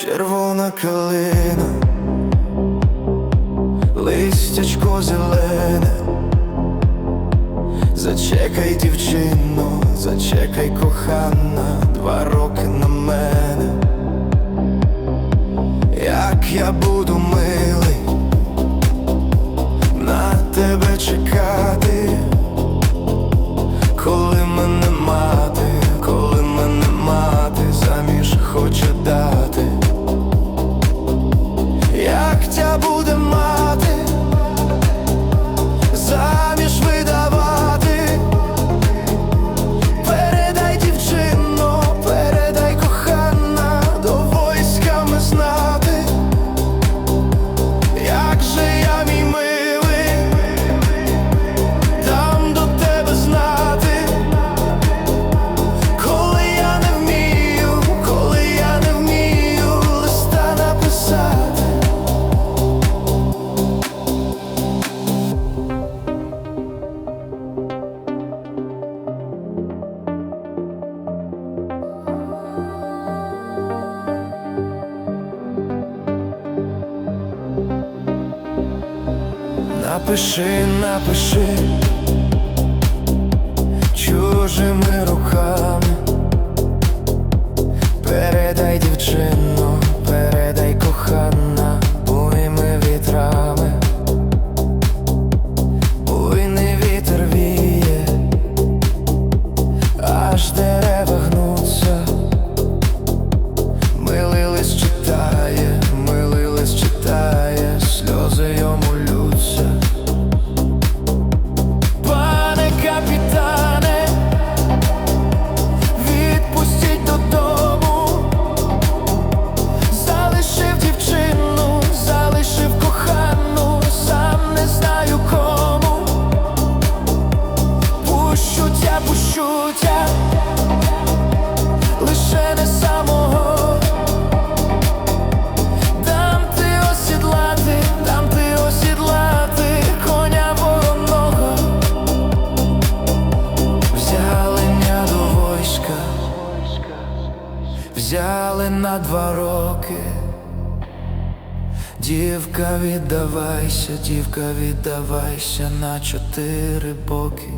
червона калина, листячко зелене, зачекай дівчино, зачекай кохана. Напиши, напиши. лише не самого, дам ти осідлати, дам ти осідлати коня вороного, взяли мене войська, взяли на два роки. Дівка, віддавайся, дівка, віддавайся на чотири боки.